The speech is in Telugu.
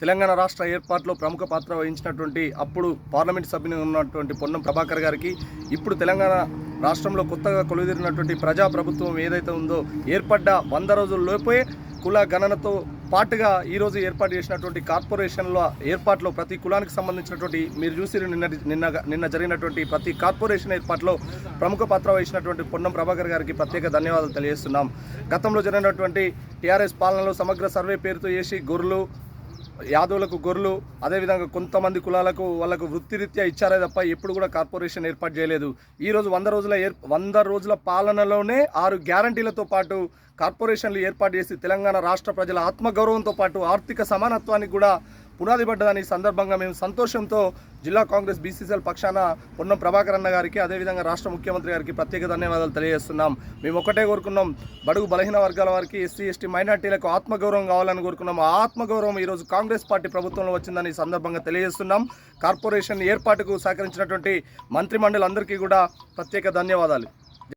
తెలంగాణ రాష్ట్ర ఏర్పాటులో ప్రముఖ పాత్ర వహించినటువంటి అప్పుడు పార్లమెంట్ సభ్యుని ఉన్నటువంటి పొన్నం ప్రభాకర్ గారికి ఇప్పుడు తెలంగాణ రాష్ట్రంలో కొత్తగా కొలుదిరినటువంటి ప్రజా ప్రభుత్వం ఏదైతే ఉందో ఏర్పడ్డ వంద రోజుల్లోపే కుల గణనతో పాటుగా ఈరోజు ఏర్పాటు చేసినటువంటి కార్పొరేషన్ల ఏర్పాట్లో ప్రతి కులానికి సంబంధించినటువంటి మీరు చూసి నిన్న నిన్న నిన్న జరిగినటువంటి ప్రతి కార్పొరేషన్ ఏర్పాట్లో ప్రముఖ పాత్ర వహించినటువంటి పొన్నం ప్రభాకర్ గారికి ప్రత్యేక ధన్యవాదాలు తెలియజేస్తున్నాం. గతంలో జరిగినటువంటి టీఆర్ఎస్ పాలనలో సమగ్ర సర్వే పేరుతో చేసి గొర్రెలు యాదవులకు గొర్రెలు అదేవిధంగా కొంతమంది కులాలకు వాళ్ళకు వృత్తిరీత్యా ఇచ్చారే తప్ప ఎప్పుడు కూడా కార్పొరేషన్ ఏర్పాటు చేయలేదు. ఈరోజు వంద రోజుల ఏర్ వంద రోజుల పాలనలోనే ఆరు గ్యారంటీలతో పాటు కార్పొరేషన్లు ఏర్పాటు చేసి తెలంగాణ రాష్ట్ర ప్రజల ఆత్మగౌరవంతో పాటు ఆర్థిక సమానత్వానికి కూడా పునాది పడ్డదని సందర్భంగా మేము సంతోషంతో జిల్లా కాంగ్రెస్ బీసీసీఎల్ పక్షాన పొన్నం ప్రభాకర్ అన్న గారికి అదేవిధంగా రాష్ట్ర ముఖ్యమంత్రి గారికి ప్రత్యేక ధన్యవాదాలు తెలియజేస్తున్నాం. మేము ఒకటే కోరుకున్నాం బడుగు బలహీన వర్గాల వారికి ఎస్సీ ఎస్టీ మైనార్టీలకు ఆత్మగౌరవం కావాలని కోరుకున్నాం. ఆ ఆత్మగౌరవం ఈరోజు కాంగ్రెస్ పార్టీ ప్రభుత్వంలో వచ్చిందని సందర్భంగా తెలియజేస్తున్నాం. కార్పొరేషన్ ఏర్పాటుకు సహకరించినటువంటి మంత్రిమండలి అందరికీ కూడా ప్రత్యేక ధన్యవాదాలు.